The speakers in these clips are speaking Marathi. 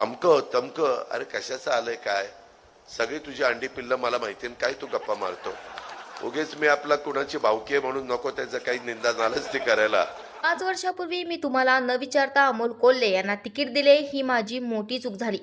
अमकं तमकं अरे कशाचं आलंय काय? सगळी तुझी अंडी पिल्लं मला माहिती काय तू गप्पा मारतो? उगेच मी आपला कुणाची भावकी आहे म्हणून नको त्याचं काही निंदा झालंच ती करायला. पाच वर्षापूर्वी मी तुम्हाला न विचारता अमोल कोल्हे यांना तिकीट दिले ही माझी मोठी चूक झाली.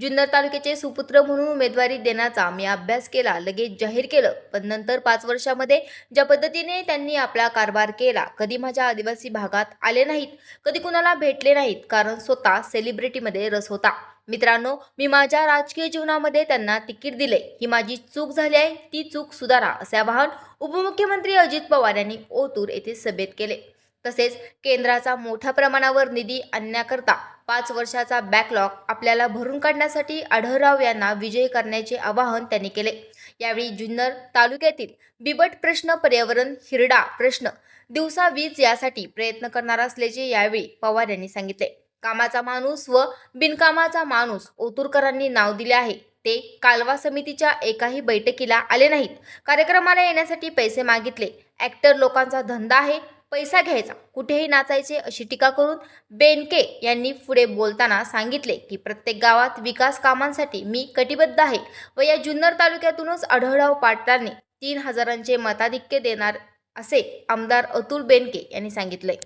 जुन्नर तालुक्याचे सुपुत्र म्हणून उमेदवारी देण्याचा मी अभ्यास केला लगेच जाहीर केलं. पण नंतर पाच वर्षामध्ये ज्या पद्धतीने त्यांनी आपला कारभार केला कधी माझ्या आदिवासी भागात आले नाहीत कधी कुणाला भेटले नाहीत कारण स्वतः सेलिब्रिटीमध्ये रस होता. मित्रांनो मी माझ्या राजकीय जीवनामध्ये त्यांना तिकीट दिले ही माझी चूक झाली आहे ती चूक सुधारा असे आवाहन उपमुख्यमंत्री अजित पवार यांनी ओतूर येथे सभेत केले. तसेच केंद्राचा मोठ्या प्रमाणावर निधी आणण्याकरता पाच वर्षाचा बॅकलॉग आपल्याला भरून काढण्यासाठी आढळराव यांना विजयी करण्याचे आवाहन त्यांनी केले. यावेळी जुन्नर तालुक्यातील बिबट प्रश्न पर्यावरण हिरडा प्रश्न दिवसा वीज यासाठी प्रयत्न करणार असल्याचे यावेळी पवार यांनी सांगितले. कामाचा माणूस व बिनकामाचा माणूस ओतूरकरांनी नाव दिले आहे. ते कालवा समितीच्या एकाही बैठकीला आले नाहीत. कार्यक्रमाला येण्यासाठी पैसे मागितले. ॲक्टर लोकांचा धंदा आहे. पैसा घ्यायचा. कुठेही नाचायचे अशी टीका करून बेनके यांनी पुढे बोलताना सांगितले की प्रत्येक गावात विकास कामांसाठी मी कटिबद्ध आहे व या जुन्नर तालुक्यातूनच आढळराव पाटलांनी तीन हजारांचे मताधिक्य देणार असे आमदार अतुल बेनके यांनी सांगितले.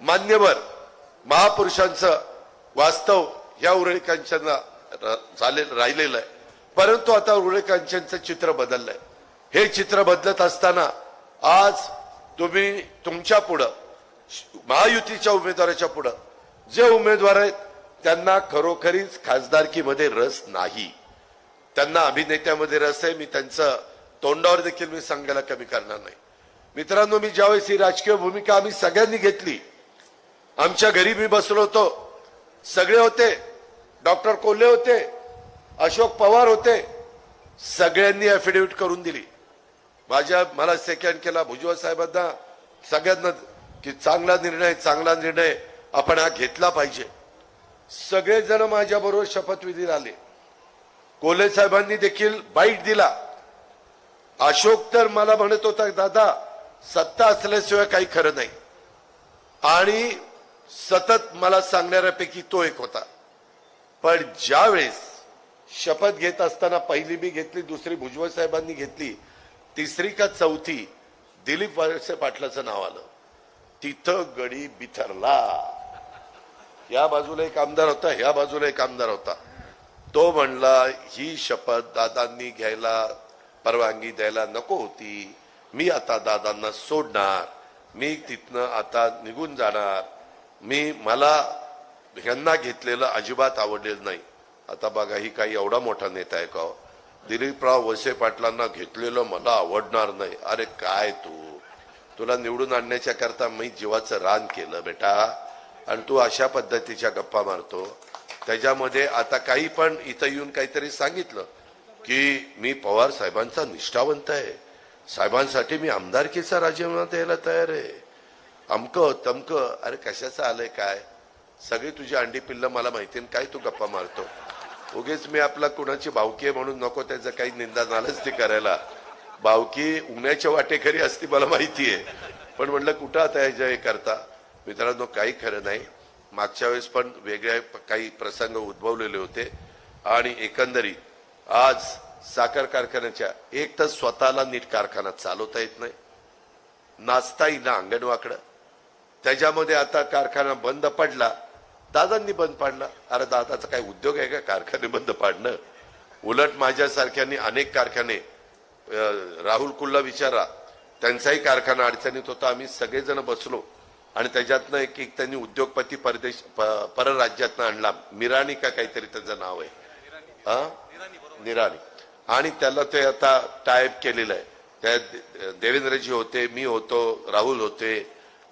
मान्यवर महापुरुषांचं वास्तव या उरळीकांच्या चालेल राहिलेलं आहे. परंतु आता उरळीकांच्यांचं चित्र बदललंय. हे चित्र बदलत असताना आज तुम्ही तुमच्या पुढं महायुतीच्या उमेदवाराच्या पुढं जे उमेदवार आहेत त्यांना खरोखरीच खासदारकीमध्ये रस नाही. त्यांना अभिनेत्यामध्ये रस आहे मी त्यांचं तोंडावर देखील मी सांगायला कमी करणार नाही. मित्रांनो मी ज्यावेळेस ही राजकीय भूमिका आम्ही सगळ्यांनी घेतली आमच्या घरी मी बसलो होतो सगळे होते डॉक्टर कोल्हे होते अशोक पवार होते सगळ्यांनी अफिडेव्हिट करून दिली. माझ्या मला सेकंड केला भुजबळ साहेबांना. सगळ्यांना की चांगला निर्णय चांगला निर्णय आपण हा घेतला पाहिजे. सगळेजण माझ्याबरोबर शपथविधी शपथविधीला आले. कोल्हे साहेबांनी देखील बाईट दिला. अशोक तर मला म्हणत होता दादा सत्ता असल्याशिवाय काही खरं नाही. आणि सतत मला सांगणाऱ्यापैकी तो एक होता. पण ज्यावेळेस शपथ घेत असताना पहिली मी घेतली दुसरी भुजबळ साहेबांनी घेतली तिसरी का चौथी? दिलीप वळसे पाटलाचं नाव आलं. तिथं गडी बिथरला. या बाजूला एक आमदार होता ह्या बाजूला एक आमदार होता. तो म्हणला ही शपथ दादांनी घ्यायला परवानगी द्यायला नको होती. मी आता दादांना सोडणार. मी तिथनं आता निघून जाणार. मी मला ह्यांना घेतलेलं अजिबात आवडलेलं नाही. आता बघा ही काही एवढा मोठा नेता आहे का हो? दिलीपराव वसे पाटलांना घेतलेलं मला आवडणार नाही. अरे काय तू? तुला निवडून आणण्याच्या करता मी जीवाचं रान केलं बेटा. आणि तू अशा पद्धतीच्या गप्पा मारतो. त्याच्यामध्ये आता काही पण इथं येऊन काहीतरी सांगितलं की मी पवार साहेबांचा निष्ठावंत आहे. साहेबांसाठी मी आमदारकीचा राजीनामा द्यायला तयार आहे. अमकं तमकं. अरे कशाचं आलंय काय? सगळी तुझी अंडी पिल्लं मला माहिती आहे, काय तू गप्पा मारतो? उगेच मी आपला कुणाची भावकी आहे म्हणून नको त्याचं काही निंदा झालंच ते करायला. भावकी उन्हाच्या वाटेकरी असती मला माहिती आहे. पण म्हणलं कुठं आता ह्याच्या हे करता? मित्रांनो काही खरं नाही. मागच्या वेळेस पण वेगळ्या काही प्रसंग उद्भवलेले होते. आणि एकंदरीत आज साखर कारखान्याच्या एक तर स्वतःला नीट कारखाना चालवता येत नाही. नाचता येईना अंगणवाकडं. त्याच्यामध्ये आता कारखाना बंद पडला दादांनी बंद पाडला. अरे दादाचा काही उद्योग आहे का? कारखाने बंद पाडणं? उलट माझ्यासारख्यांनी अनेक कारखाने राहुल कुल्ला विचारा. त्यांचाही कारखाना अडचणीत होता. आम्ही सगळेजण बसलो. आणि त्याच्यातनं एक एक त्यांनी उद्योगपती परदेश परराज्यातनं आणला. मिराणी का काहीतरी त्याचं नाव आहे. निराणी आणि त्याला ते आता टायप केलेलं आहे. त्या देवेंद्रजी होते मी होतो राहुल होते.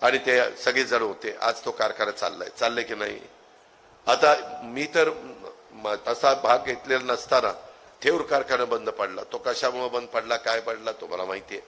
आणि ते सगळेजण होते. आज तो कारखाना चाललाय. चाललाय की नाही? आता मी तर असा तसा भाग घेतलेला नसताना थेऊर कारखाना बंद पडला. तो कशामुळे बंद पडला काय पडला तो मला माहिती आहे.